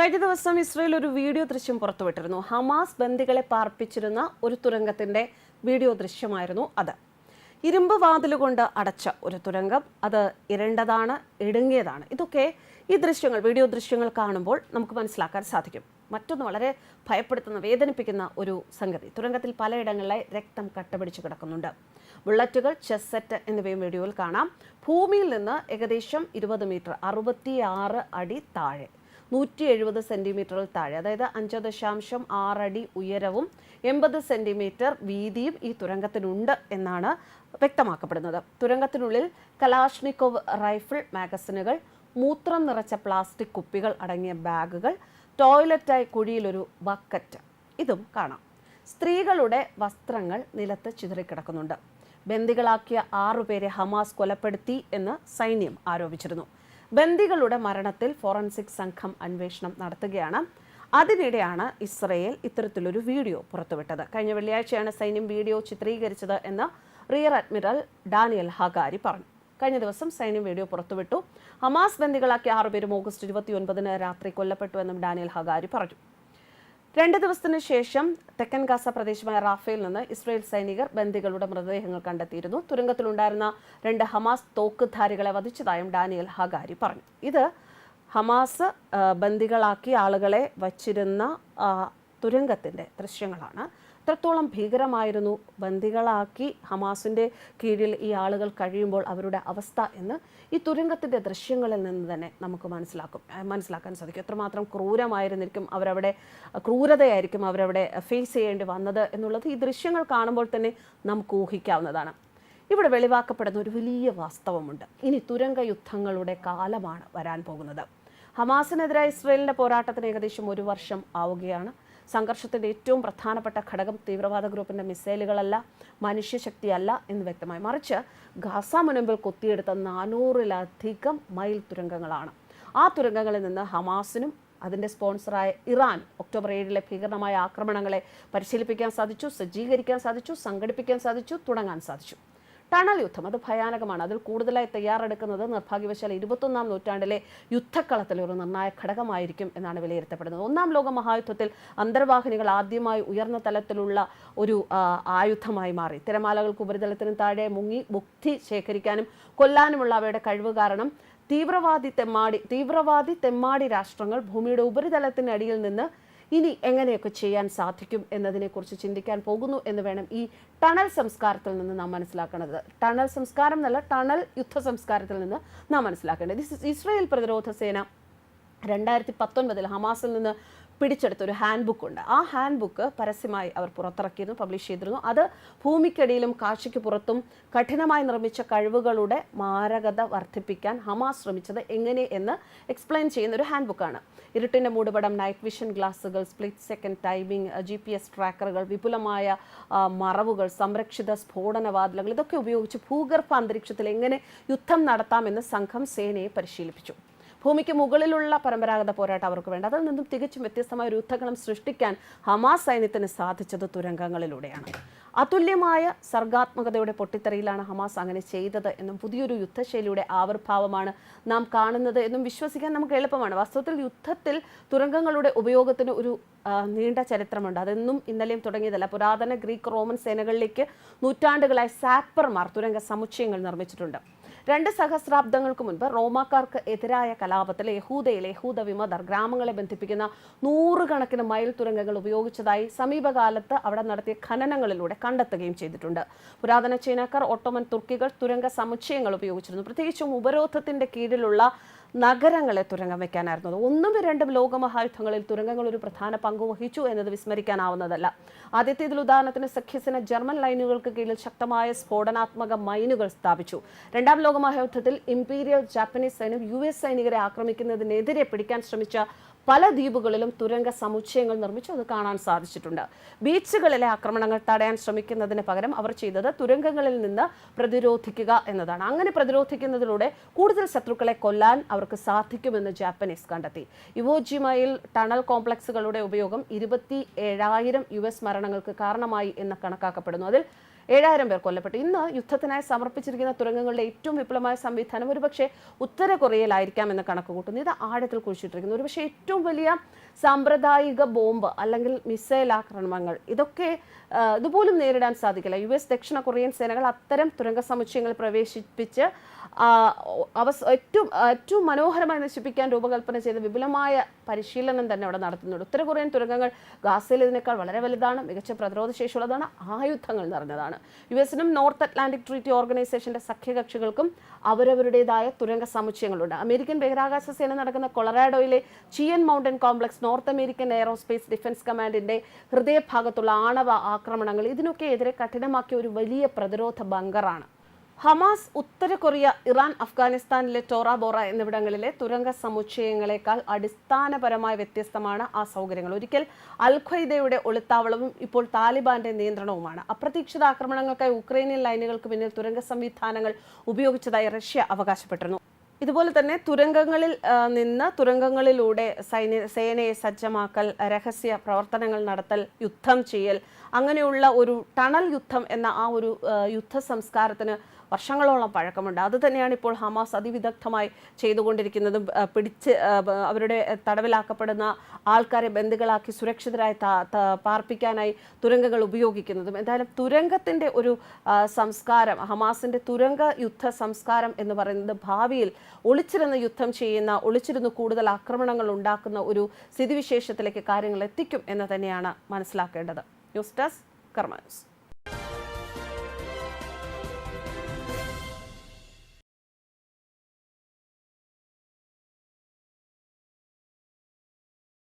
കഴിഞ്ഞ ദിവസം ഇസ്രയേൽ ഒരു വീഡിയോ ദൃശ്യം പുറത്തുവിട്ടിരുന്നു. ഹമാസ് ബന്ദികളെ പാർപ്പിച്ചിരുന്ന ഒരു തുരങ്കത്തിന്റെ വീഡിയോ ദൃശ്യമായിരുന്നു അത്. ഇരുമ്പ് വാതിലുകൊണ്ട് അടച്ച ഒരു തുരങ്കം അത് ഇരണ്ടതാണ് ഇടുങ്ങിയതാണ്. ഇതൊക്കെ ഈ ദൃശ്യങ്ങൾ വീഡിയോ ദൃശ്യങ്ങൾ കാണുമ്പോൾ നമുക്ക് മനസ്സിലാക്കാൻ സാധിക്കും. മറ്റൊന്ന് വളരെ ഭയപ്പെടുത്തുന്ന വേദനിപ്പിക്കുന്ന ഒരു സംഗതി. തുരങ്കത്തിൽ പലയിടങ്ങളിലായി രക്തം കട്ടപിടിച്ച് കിടക്കുന്നുണ്ട്. ബുള്ളറ്റുകൾ ചെസ് സെറ്റ് എന്നിവയും വീഡിയോയിൽ കാണാം. ഭൂമിയിൽ നിന്ന് ഏകദേശം ഇരുപത് മീറ്റർ അറുപത്തിയാറ് അടി താഴെ. നൂറ്റി എഴുപത് സെന്റിമീറ്ററിൽ താഴെ അതായത് അഞ്ച് ദശാംശം ആറടി ഉയരവും എൺപത് സെന്റിമീറ്റർ വീതിയും ഈ തുരങ്കത്തിനുണ്ട് എന്നാണ് വ്യക്തമാക്കപ്പെടുന്നത്. തുരങ്കത്തിനുള്ളിൽ കലാഷ്നിക്കോവ് റൈഫിൾ മാഗസിനുകൾ മൂത്രം നിറച്ച പ്ലാസ്റ്റിക് കുപ്പികൾ അടങ്ങിയ ബാഗുകൾ ടോയ്ലറ്റായി കുഴിയിലൊരു ബക്കറ്റ്. ഇതും കാണാം. സ്ത്രീകളുടെ വസ്ത്രങ്ങൾ നിലത്ത് ചിതറിക്കിടക്കുന്നുണ്ട്. ബന്ദികളാക്കിയ ആറുപേരെ ഹമാസ് കൊലപ്പെടുത്തി എന്ന് സൈന്യം ആരോപിച്ചിരുന്നു. ബന്ദികളുടെ മരണത്തിൽ ഫോറൻസിക് സംഘം അന്വേഷണം നടത്തുകയാണ്. അതിനിടെയാണ് ഇസ്രയേൽ ഇത്തരത്തിലൊരു വീഡിയോ പുറത്തുവിട്ടത്. കഴിഞ്ഞ വെള്ളിയാഴ്ചയാണ് സൈന്യം വീഡിയോ ചിത്രീകരിച്ചത് എന്ന് റിയർ അഡ്മിറൽ ഡാനിയൽ ഹഗാരി പറഞ്ഞു. കഴിഞ്ഞ ദിവസം സൈന്യം വീഡിയോ പുറത്തുവിട്ടു. ഹമാസ് ബന്ദികളാക്കിയ ആറുപേരും ഓഗസ്റ്റ് ഇരുപത്തിയൊൻപതിന് രാത്രി കൊല്ലപ്പെട്ടു എന്നും ഡാനിയൽ ഹഗാരി പറഞ്ഞു. രണ്ട് ദിവസത്തിന് ശേഷം തെക്കൻ ഗാസ പ്രദേശമായ റാഫേൽ നിന്ന് ഇസ്രായേൽ സൈനികർ ബന്ദികളുടെ മൃതദേഹങ്ങൾ കണ്ടെത്തിയിരുന്നു. തുരങ്കത്തിലുണ്ടായിരുന്ന രണ്ട് ഹമാസ് തോക്കുധാരികളെ വധിച്ചതായും ഡാനിയൽ ഹഗാരി പറഞ്ഞു. ഇത് ഹമാസ് ബന്ദികളാക്കി ആളുകളെ വച്ചിരുന്ന തുരങ്കത്തിന്റെ ദൃശ്യങ്ങളാണ്. എത്രത്തോളം ഭീകരമായിരുന്നു ബന്ദികളാക്കി ഹമാസിന്റെ കീഴിൽ ഈ ആളുകൾ കഴിയുമ്പോൾ അവരുടെ അവസ്ഥ എന്ന് ഈ തുരങ്കത്തിന്റെ ദൃശ്യങ്ങളിൽ നിന്ന് തന്നെ നമുക്ക് മനസ്സിലാക്കും. മനസ്സിലാക്കാൻ സാധിക്കും. എത്രമാത്രം ക്രൂരമായിരുന്നിരിക്കും അവരവിടെ ക്രൂരതയായിരിക്കും അവരവിടെ ഫേസ് ചെയ്യേണ്ടി വന്നത് എന്നുള്ളത് ഈ ദൃശ്യങ്ങൾ കാണുമ്പോൾ തന്നെ നമുക്ക് ഊഹിക്കാവുന്നതാണ്. ഇവിടെ വെളിവാക്കപ്പെടുന്ന ഒരു വലിയ വാസ്തവമുണ്ട്. ഇനി തുരങ്ക യുദ്ധങ്ങളുടെ കാലമാണ് വരാൻ പോകുന്നത്. ഹമാസിനെതിരായ ഇസ്രയേലിന്റെ പോരാട്ടത്തിന് ഏകദേശം ഒരു വർഷം ആവുകയാണ്. സംഘർഷത്തിന്റെ ഏറ്റവും പ്രധാനപ്പെട്ട ഘടകം തീവ്രവാദ ഗ്രൂപ്പിന്റെ മിസൈലുകളല്ല മനുഷ്യശക്തിയല്ല എന്ന് വ്യക്തമായി മറിച്ച് ഗാസ മുനമ്പിൽ കൊത്തിയെടുത്ത നാനൂറിലധികം മൈൽ തുരങ്കങ്ങളാണ്. ആ തുരങ്കങ്ങളിൽ നിന്ന് ഹമാസിനും അതിന്റെ സ്പോൺസറായ ഇറാൻ ഒക്ടോബർ ഏഴിലെ ഭീകരമായ ആക്രമണങ്ങളെ പരിശീലിപ്പിക്കാൻ സാധിച്ചു സജ്ജീകരിക്കാൻ സാധിച്ചു സംഘടിപ്പിക്കാൻ സാധിച്ചു തുടങ്ങാൻ സാധിച്ചു. ടണൽ യുദ്ധം അത് ഭയാനകമാണ്. അതിൽ കൂടുതലായി തയ്യാറെടുക്കുന്നത് നിർഭാഗ്യവശാൽ ഇരുപത്തൊന്നാം നൂറ്റാണ്ടിലെ യുദ്ധക്കളത്തിൽ ഒരു നിർണായക ഘടകമായിരിക്കും എന്നാണ് വിലയിരുത്തപ്പെടുന്നത്. ഒന്നാം ലോക മഹായുദ്ധത്തിൽ അന്തർവാഹിനികൾ ആദ്യമായി ഉയർന്ന തലത്തിലുള്ള ഒരു ആയുധമായി മാറി. തിരമാലകൾക്ക് ഉപരിതലത്തിനും താഴെ മുങ്ങി മുക്തി ശേഖരിക്കാനും കൊല്ലാനുമുള്ള അവയുടെ കഴിവ് കാരണം തീവ്രവാദി തെമ്മാടി തീവ്രവാദി തെമ്മാടി രാഷ്ട്രങ്ങൾ ഭൂമിയുടെ ഉപരിതലത്തിനടിയിൽ നിന്ന് ഇനി എങ്ങനെയൊക്കെ ചെയ്യാൻ സാധിക്കും എന്നതിനെക്കുറിച്ച് ചിന്തിക്കാൻ പോകുന്നു എന്ന് വേണം ഈ ടണൽ സംസ്കാരത്തിൽ നിന്ന് നാം മനസ്സിലാക്കേണ്ടത്. ടണൽ സംസ്കാരം എന്നല്ല ടണൽ യുദ്ധ സംസ്കാരത്തിൽ നിന്ന് നാം മനസ്സിലാക്കേണ്ടത്. ഇസ്രയേൽ ഇസ്രായേൽ പ്രതിരോധ സേന. രണ്ടായിരത്തി പത്തൊൻപതിൽ ഹമാസിൽ നിന്ന് പിടിച്ചെടുത്ത ഒരു ഹാൻഡ് ബുക്ക് ഉണ്ട്. ആ ഹാൻഡ് ബുക്ക് പരസ്യമായി അവർ പുറത്തിറക്കിയിരുന്നു പബ്ലിഷ് ചെയ്തിരുന്നു. അത് ഭൂമിക്കടിയിലും കാഴ്ചയ്ക്ക് പുറത്തും കഠിനമായി നിർമ്മിച്ച കഴിവുകളുടെ മാരകത വർദ്ധിപ്പിക്കാൻ ഹമാസ് ശ്രമിച്ചത് എങ്ങനെ എന്ന് എക്സ്പ്ലെയിൻ ചെയ്യുന്ന ഒരു ഹാൻഡ് ബുക്കാണ് ഇരുട്ടിന്റെ മൂടുപടം night vision ഗ്ലാസുകൾ split second timing G P S ട്രാക്കറുകൾ വിപുലമായ മറവുകൾ സംരക്ഷിത സ്ഫോടനവാതിലുകൾ ഇതൊക്കെ ഉപയോഗിച്ച് ഭൂഗർഭ അന്തരീക്ഷത്തിൽ എങ്ങനെ യുദ്ധം നടത്താമെന്ന് സംഘം സേനയെ പരിശീലിപ്പിച്ചു. ഭൂമിക്ക് മുകളിലുള്ള പരമ്പരാഗത പോരാട്ടം അവർക്ക് വേണ്ട. അതിൽ നിന്നും തികച്ചും വ്യത്യസ്തമായ ഒരു യുദ്ധങ്ങളും സൃഷ്ടിക്കാൻ ഹമാസ് സൈന്യത്തിന് സാധിച്ചത് തുരങ്കങ്ങളിലൂടെയാണ്. അതുല്യമായ സർഗാത്മകതയുടെ പൊട്ടിത്തെറിയിലാണ് ഹമാസ് അങ്ങനെ ചെയ്തത് എന്നും പുതിയൊരു യുദ്ധശൈലിയുടെ ആവിർഭാവമാണ് നാം കാണുന്നത് എന്നും വിശ്വസിക്കാൻ നമുക്ക് എളുപ്പമാണ്. വാസ്തവത്തിൽ യുദ്ധത്തിൽ തുരങ്കങ്ങളുടെ ഉപയോഗത്തിന് ഒരു നീണ്ട ചരിത്രമുണ്ട്. അതെന്നും ഇന്നലെയും തുടങ്ങിയതല്ല. പുരാതന ഗ്രീക്ക് റോമൻ സേനകളിലേക്ക് നൂറ്റാണ്ടുകളായി സാപ്പർമാർ തുരങ്ക സമുച്ചയങ്ങൾ നിർമ്മിച്ചിട്ടുണ്ട്. രണ്ട് സഹസ്രാബ്ദങ്ങൾക്ക് മുൻപ് റോമാക്കാർക്ക് എതിരായ കലാപത്തിൽ യഹൂദയിലെ യഹൂദ വിമതർ ഗ്രാമങ്ങളെ ബന്ധിപ്പിക്കുന്ന നൂറുകണക്കിന് മൈൽ തുരങ്കങ്ങൾ ഉപയോഗിച്ചതായി സമീപകാലത്ത് അവിടെ നടത്തിയ ഖനനങ്ങളിലൂടെ കണ്ടെത്തുകയും ചെയ്തിട്ടുണ്ട്. പുരാതന ചൈനക്കാർ ഒട്ടോമൻ തുർക്കികൾ തുരങ്ക സമുച്ചയങ്ങൾ ഉപയോഗിച്ചിരുന്നു. പ്രത്യേകിച്ചും ഉപരോധത്തിന്റെ കീഴിലുള്ള നഗരങ്ങളെ തുരങ്കം വയ്ക്കാനായിരുന്നത് ഒന്നും രണ്ടും ലോകമഹായുദ്ധങ്ങളിൽ തുരങ്കങ്ങൾ ഒരു പ്രധാന പങ്ക് വഹിച്ചു എന്നത് വിസ്മരിക്കാനാവുന്നതല്ല. ആദ്യത്തേതിൽ ഉദാഹരണത്തിന് സഖ്യസേന ജർമ്മൻ ലൈനുകൾക്ക് കീഴിൽ ശക്തമായ സ്ഫോടനാത്മക മൈനുകൾ സ്ഥാപിച്ചു. രണ്ടാം ലോകമഹായുദ്ധത്തിൽ ഇംപീരിയൽ ജാപ്പനീസ് സൈന്യം യു എസ് സൈനികരെ ആക്രമിക്കുന്നതിനെതിരെ പിടിക്കാൻ ശ്രമിച്ച പല ദ്വീപുകളിലും തുരങ്ക സമുച്ചയങ്ങൾ നിർമ്മിച്ചു. അത് കാണാൻ സാധിച്ചിട്ടുണ്ട്. ബീച്ചുകളിലെ ആക്രമണങ്ങൾ തടയാൻ ശ്രമിക്കുന്നതിന് പകരം അവർ ചെയ്തത് തുരങ്കങ്ങളിൽ നിന്ന് പ്രതിരോധിക്കുക എന്നതാണ്. അങ്ങനെ പ്രതിരോധിക്കുന്നതിലൂടെ കൂടുതൽ ശത്രുക്കളെ കൊല്ലാൻ അവർക്ക് സാധിക്കുമെന്ന് ജാപ്പനീസ് കണ്ടെത്തി. ഇവോജിമയിൽ ടണൽ കോംപ്ലക്സുകളുടെ ഉപയോഗം ഇരുപത്തി ഏഴായിരം യു എസ് മരണങ്ങൾക്ക് കാരണമായി എന്ന് കണക്കാക്കപ്പെടുന്നു. അതിൽ ഏഴായിരം പേർ കൊല്ലപ്പെട്ടു. ഇന്ന് യുദ്ധത്തിനായി സമർപ്പിച്ചിരിക്കുന്ന തുരങ്കങ്ങളുടെ ഏറ്റവും വിപുലമായ സംവിധാനം ഒരുപക്ഷെ ഉത്തര കൊറിയയിലായിരിക്കാം എന്ന് കണക്ക് കൂട്ടുന്നു. ഇത് ആഴത്തിൽ കുഴിച്ചിട്ടിരിക്കുന്നു. ഒരുപക്ഷെ ഏറ്റവും വലിയ സാമ്പ്രദായിക ബോംബ് അല്ലെങ്കിൽ മിസൈൽ ആക്രമണങ്ങൾ ഇതൊക്കെ ഇതുപോലും നേരിടാൻ സാധിക്കില്ല. യു എസ് ദക്ഷിണ കൊറിയൻ സേനകൾ അത്തരം തുരങ്ക സമുച്ചയങ്ങൾ പ്രവേശിപ്പിച്ച് അവസ് ഏറ്റവും ഏറ്റവും മനോഹരമായി നശിപ്പിക്കാൻ രൂപകൽപ്പന ചെയ്ത വിപുലമായ പരിശീലനം തന്നെ അവിടെ നടത്തുന്നുണ്ട്. ഉത്തര കൊറിയൻ തുരങ്കങ്ങൾ ഗാസയിൽ ഇതിനേക്കാൾ വളരെ വലുതാണ് മികച്ച പ്രതിരോധ ശേഷിയുള്ളതാണ് ആയുധങ്ങൾ നിറഞ്ഞതാണ്. യു എസിനും നോർത്ത് അറ്റ്ലാന്റിക് ട്രീറ്റി ഓർഗനൈസേഷന്റെ സഖ്യകക്ഷികൾക്കും അവരവരുടേതായ തുരങ്ക സമുച്ചയങ്ങളുണ്ട്. അമേരിക്കൻ ബഹിരാകാശ സേന നടക്കുന്ന കൊളറാഡോയിലെ Cheyenne mountain complex north American aerospace defence കമാൻഡിന്റെ ഹൃദയഭാഗത്തുള്ള ആണവ ആക്രമണങ്ങൾ ഇതിനൊക്കെ എതിരെ കഠിനമാക്കിയ ഒരു വലിയ പ്രതിരോധ ബങ്കറാണ്. ഹമാസ് ഉത്തര കൊറിയ ഇറാൻ അഫ്ഗാനിസ്ഥാനിലെ ടോറ ബോറ എന്നിവിടങ്ങളിലെ തുരങ്ക സമുച്ചയങ്ങളെക്കാൾ അടിസ്ഥാനപരമായി വ്യത്യസ്തമാണ് ആ സൗകര്യങ്ങൾ. ഒരിക്കൽ അൽ ഖ്വയ്ദയുടെ ഒളിത്താവളവും ഇപ്പോൾ താലിബാന്റെ നിയന്ത്രണവുമാണ്. അപ്രതീക്ഷിത ആക്രമണങ്ങൾക്കായി ഉക്രൈനിയൻ ലൈനുകൾക്ക് പിന്നിൽ തുരങ്ക സംവിധാനങ്ങൾ ഉപയോഗിച്ചതായി റഷ്യ അവകാശപ്പെട്ടിരുന്നു. ഇതുപോലെ തന്നെ തുരങ്കങ്ങളിൽ നിന്ന് തുരങ്കങ്ങളിലൂടെ സൈന്യ സേനയെ സജ്ജമാക്കൽ രഹസ്യ പ്രവർത്തനങ്ങൾ നടത്തൽ യുദ്ധം ചെയ്യൽ അങ്ങനെയുള്ള ഒരു ടണൽ യുദ്ധം എന്ന ആ ഒരു യുദ്ധ സംസ്കാരത്തിന് വർഷങ്ങളോളം പഴക്കമുണ്ട്. അത് തന്നെയാണ് ഇപ്പോൾ ഹമാസ് അതിവിദഗ്ധമായി ചെയ്തുകൊണ്ടിരിക്കുന്നതും പിടിച്ച് അവരുടെ തടവിലാക്കപ്പെടുന്ന ആൾക്കാരെ ബന്ധുക്കളാക്കി സുരക്ഷിതരായി പാർപ്പിക്കാനായി തുരങ്കങ്ങൾ ഉപയോഗിക്കുന്നതും. എന്തായാലും തുരങ്കത്തിന്റെ ഒരു സംസ്കാരം ഹമാസിന്റെ തുരങ്ക യുദ്ധ സംസ്കാരം എന്ന് പറയുന്നത് ഭാവിയിൽ ഒളിച്ചിരുന്ന് യുദ്ധം ചെയ്യുന്ന ഒളിച്ചിരുന്ന് കൂടുതൽ ആക്രമണങ്ങൾ ഉണ്ടാക്കുന്ന ഒരു സ്ഥിതിവിശേഷത്തിലേക്ക് കാര്യങ്ങൾ എത്തിക്കും എന്ന് തന്നെയാണ് മനസ്സിലാക്കേണ്ടത്. News desk കർമാൻസ്